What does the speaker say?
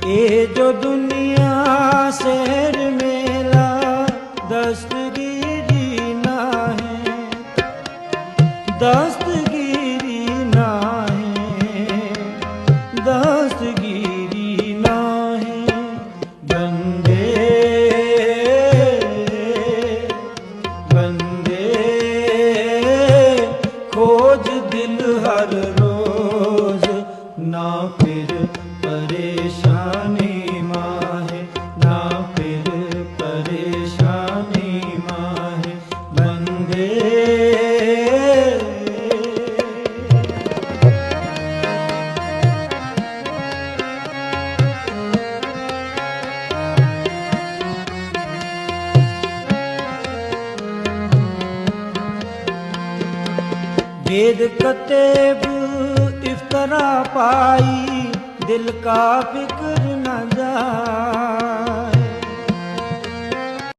ये जो दुनिया शहर मेला दस्तगिरी ना है दस्तगिरी ना है दस्तगिरी ना है बंदे बंदे खोज दिल हर रोज ਨਾ ਫਿਰ ਪਰੇਸ਼ਾਨੀ ਮਾਹੇ ਨਾ ਫਿਰ ਪਰੇਸ਼ਾਨੀ ਵੇਦ ਕਤੇ इफ्तरा पाई दिल का फिक्र न जाए